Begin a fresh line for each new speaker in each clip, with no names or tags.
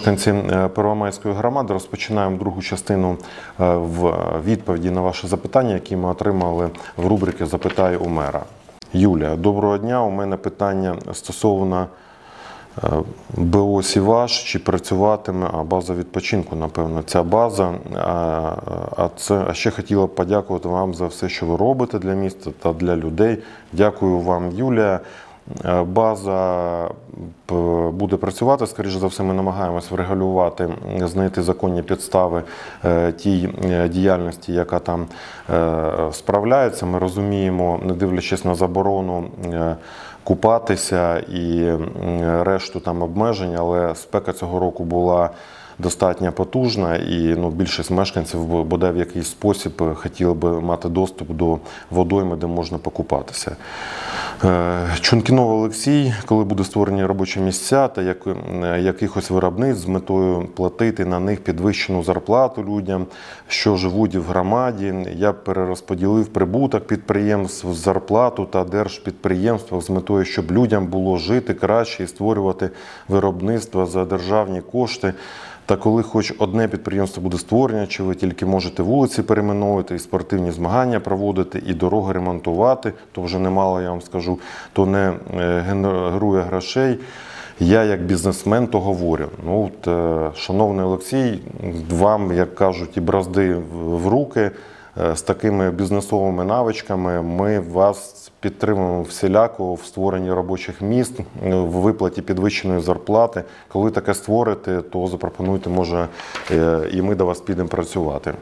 мешканці е, Первомайської громади. Розпочинаємо другу частину е, в відповіді на ваші запитання, які ми отримали в рубриці Запитай у мера. Юлія, доброго дня. У мене питання стосовно е, БО Сіваш, чи працюватиме база відпочинку, напевно, ця база. А, це, а ще хотіла б подякувати вам за все, що ви робите для міста та для людей. Дякую вам, Юлія. Е, База буде працювати. Скоріше за все, ми намагаємось врегулювати, знайти законні підстави е, тій е, діяльності, яка там е, справляється. Ми розуміємо, не дивлячись на заборону. е, Купатися і решту там обмежень, але спека цього року була достатньо потужна, і ну, більшість мешканців бодай в якийсь спосіб е, хотіли би мати доступ до водойми, де можна покупатися. Е, Чункінов Олексій, коли буде створені робочі місця та як, е, якихось виробництв з метою платити на них підвищену зарплату людям, що живуть в громаді. Я перерозподілив прибуток підприємств, зарплату та держпідприємства з метою, щоб людям було жити краще і створювати виробництва за державні кошти. Та коли хоч одне підприємство буде створення, чи ви тільки можете вулиці перейменовувати, і спортивні змагання проводити, і дороги ремонтувати, то вже немало, я вам скажу, то не е, генерує грошей. Я як бізнесмен то говорю. Ну, от, е, шановний Олексій, вам, як кажуть, і бразди в руки. Е, З такими бізнесовими навичками ми вас підтримуємо всіляко в створенні робочих місць, е, в виплаті підвищеної зарплати. Коли таке створите, то запропонуйте, може, е, і ми до вас підемо працювати.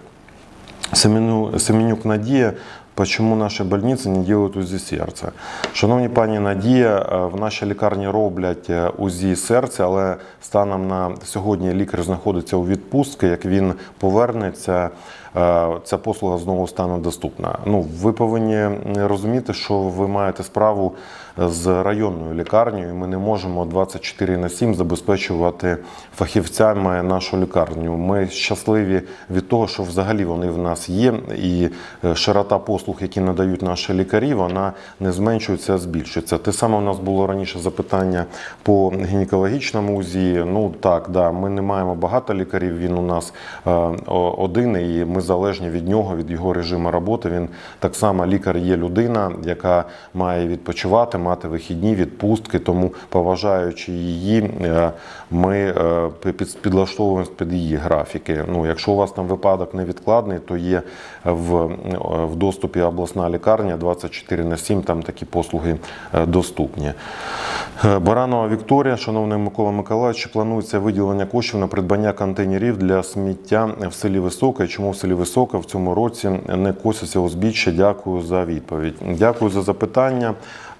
Семенюк Надія. Почему наші больниці не делают УЗІ серця? Шановні пані Надія, е, в нашій лікарні роблять е, УЗІ серця, але станом на сьогодні лікар знаходиться у відпустці. Як він повернеться, е, ця послуга знову стане доступна. Ну, ви повинні розуміти, що ви маєте справу з районною лікарнею. Ми не можемо 24 на 7 забезпечувати фахівцями нашу лікарню. Ми щасливі від того, що взагалі вони в нас є, і е, широта послуг, які надають наші лікарі, вона не зменшується, а збільшується. Те саме у нас було раніше запитання по гінекологічному УЗІ. Ну так, да, ми не маємо багато лікарів. Він у нас е, один, і ми залежні від нього, від його режиму роботи. Він так само лікар є людина, яка має відпочивати, мати вихідні відпустки. Тому, поважаючи її, е, ми е, під- підлаштовуємось під її графіки. Ну, якщо у вас там випадок невідкладний, то є в, е, в доступі обласна лікарня 24 на 7, там такі послуги доступні. Баранова Вікторія, шановний Микола Миколаївич, планується виділення коштів на придбання контейнерів для сміття в селі Високе? Чому в селі Високе в цьому році не косяться узбіччя? Дякую за відповідь. Дякую за запитання.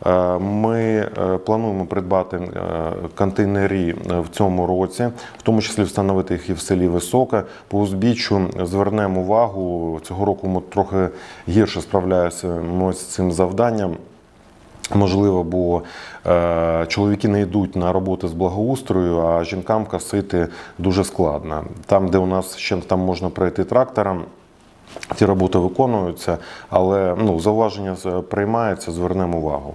Е, Ми е, плануємо придбати е, контейнери в цьому році, в тому числі встановити їх і в селі Високе. По узбіччю звернемо увагу. Цього року ми трохи гірше справляємося з цим завданням. Можливо, бо е, чоловіки не йдуть на роботи з благоустрою, а жінкам косити дуже складно. Там, де у нас ще там можна пройти трактором, ті роботи виконуються, але ну, зауваження приймаються, звернемо увагу.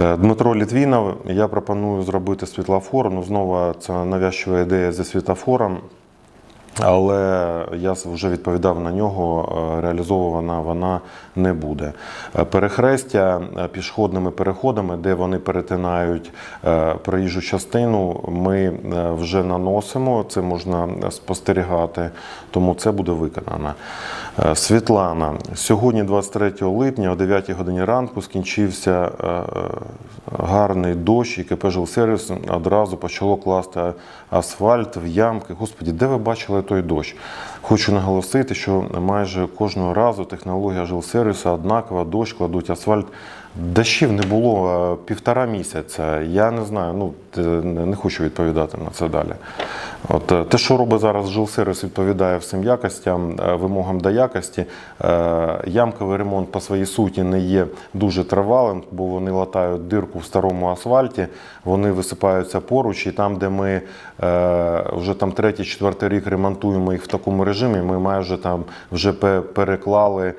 Е, Дмитро Літвінов, я пропоную зробити світлофор. Ну, знову це навязчива ідея зі світлофором. Але я вже відповідав на нього, е, реалізована вона не буде. Е, Перехрестя е, пішохідними переходами, де вони перетинають проїжджу частину, ми вже наносимо, це можна спостерігати, тому це буде виконано. Світлана, сьогодні, 23 липня, о 9 годині ранку, скінчився гарний дощ, і КП «Жилсервіс» одразу почало класти асфальт в ямки. Господі, де ви бачили той дощ? Хочу наголосити, що майже кожного разу технологія жилсервісу однакова, дощ кладуть асфальт. Дощів не було півтора місяця. Я не знаю, ну не хочу відповідати на це далі. От е, те, що робить зараз жилсервіс, відповідає всім якостям, е, вимогам до якості. Е, Ямковий ремонт по своїй суті не є дуже тривалим, бо вони латають дирку в старому асфальті, вони висипаються поруч, і там, де ми вже там третій, четвертий рік ремонтуємо їх в такому режимі, ми майже там вже переклали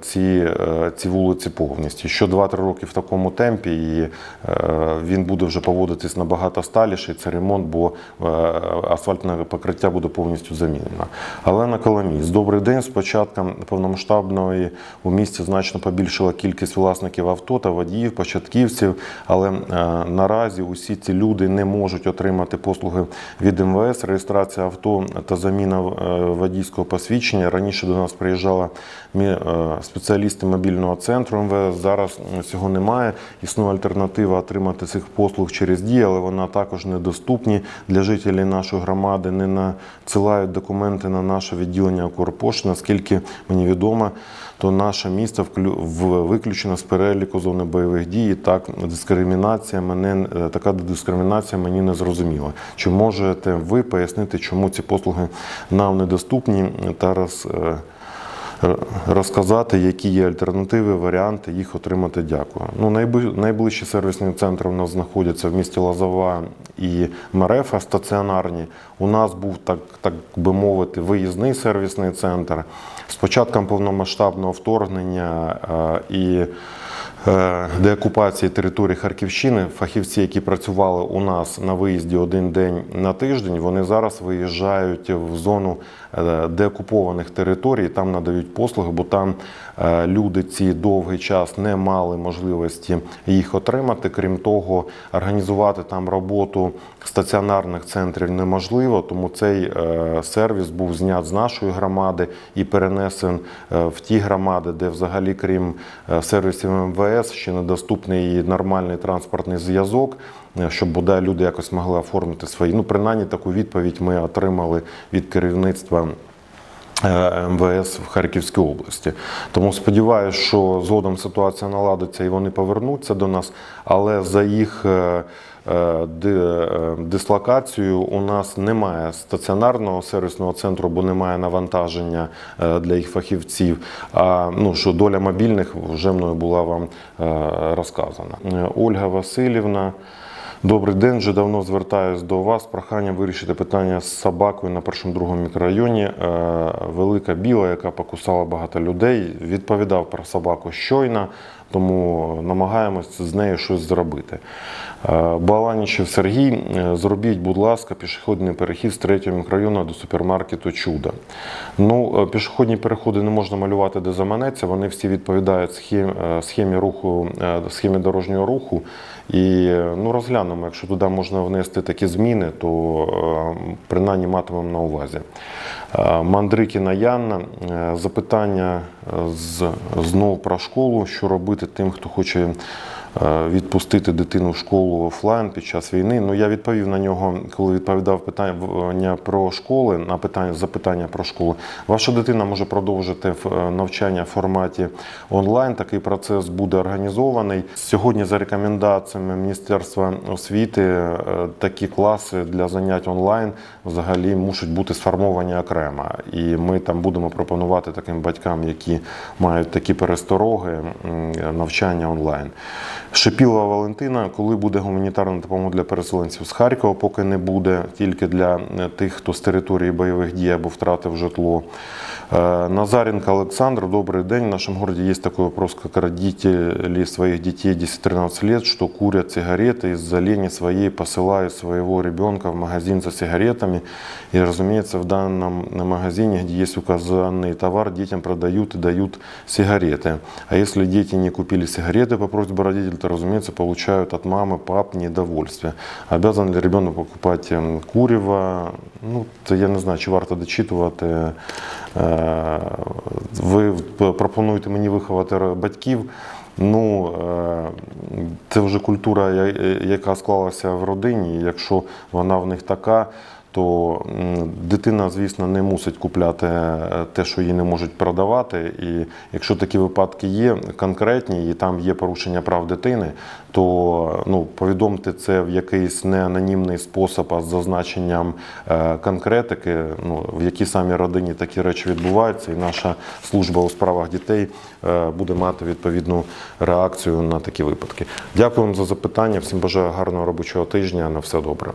ці, е, ці вулиці повністю. Що 2-3 роки в такому темпі, і е, він буде вже поводитись набагато сталіше. Це ремонт, бо е, асфальтне покриття буде повністю замінено. Олена Коломієць, добрий день. З початком повномасштабної у місті значно побільшила кількість власників авто та водіїв, початківців, але е, наразі усі ці люди не можуть отримати послуги від МВС, реєстрація авто та заміна е, водійського посвідчення. Раніше до нас приїжджала е, спеціалісти мобільного центру МВС. Зараз цього немає. Існує альтернатива отримати цих послуг через дії, але вона також недоступні для жителів нашої громади. Не надсилають документи на наше відділення Укрпошти. Наскільки мені відомо, то наше місто виключено з переліку зони бойових дій. Так, дискримінація мене е, така дискримінація мені не зрозуміла. Чи можете ви пояснити, чому ці послуги нам недоступні та роз, е, розказати, які є альтернативи, варіанти їх отримати? Дякую. Ну, найближчі сервісні центри у нас знаходяться в місті Лозова і Мерефа стаціонарні. У нас був так, так би мовити, виїзний сервісний центр. З початком повномасштабного вторгнення е, і е, деокупації території Харківщини, фахівці, які працювали у нас на виїзді один день на тиждень, вони зараз виїжджають в зону е, деокупованих територій, там надають послуги, бо там е, люди ці довгий час не мали можливості їх отримати. Крім того, організувати там роботу стаціонарних центрів неможливо, тому цей е, сервіс був знят з нашої громади і перенесен е, в ті громади, де взагалі, крім е, сервісів МВС, ще недоступний і нормальний транспортний зв'язок. Е, Щоб бодай люди якось могли оформити свої. Ну, принаймні таку відповідь ми отримали від керівництва е, МВС в Харківській області. Тому сподіваюся, що згодом ситуація наладиться і вони повернуться до нас, але за їх е, ди- дислокацією у нас немає стаціонарного сервісного центру, бо немає навантаження для їх фахівців. А ну що доля мобільних вже мною була вам розказана. Ольга Васильівна. Добрий день. Вже давно звертаюся до вас. Прохання вирішити питання з собакою на першому другому мікрорайоні. Е, Велика біла, яка покусала багато людей. Відповідав про собаку щойно, тому намагаємось з нею щось зробити. Е, Баланічев Сергій, е, зробіть, будь ласка, пішохідний перехід з третього мікрорайону до супермаркету Чудо. Ну, е, пішохідні переходи не можна малювати, де заманеться. Вони всі відповідають схемі, схемі руху, схемі дорожнього руху. І ну, розглянемо, якщо туди можна внести такі зміни, то принаймні матимемо на увазі. Е, Мандрикіна Янна, е, запитання з, знов про школу, що робити тим, хто хоче відпустити дитину в школу офлайн під час війни. Ну, я відповів на нього, коли відповідав питання про школи, на питання, запитання про школи. Ваша дитина може продовжити е, навчання в форматі онлайн. Такий процес буде організований. Сьогодні, за рекомендаціями Міністерства освіти, е, такі класи для занять онлайн взагалі мусять бути сформовані окремо. І ми там будемо пропонувати таким батькам, які мають такі перестороги, навчання онлайн. Шипілова Валентина, коли буде гуманітарна допомога для переселенців з Харкова, поки не буде, тільки для е, тих, хто з території бойових дій або втратив житло. Э, Назаренко Александр, добрый день. В нашем городе есть такой вопрос, как родители своих детей 10-13 лет, что курят сигареты из-за лени своей посылают своего ребенка в магазин за сигаретами. И, разумеется, в данном магазине, где есть указанный товар, детям продают и дают сигареты. А если дети не купили сигареты по просьбе родителей, то, разумеется, получают от мамы, пап недовольствие. Обязан ли ребенок покупать курево? Ну, я не знаю, чи варто дочитувати. Е, Ви пропонуєте мені виховати батьків. Ну, е, це вже культура, яка склалася в родині. Якщо вона в них така, то дитина, звісно, не мусить купляти е, те, що їй не можуть продавати. І якщо такі випадки є конкретні і там є порушення прав дитини, то ну, повідомте це в якийсь не анонімний спосіб, а з зазначенням е, конкретики, ну, в якій самій родині такі речі відбуваються, і наша служба у справах дітей е, буде мати відповідну реакцію на такі випадки. Дякую вам за запитання. Всім бажаю гарного робочого тижня. На все добре.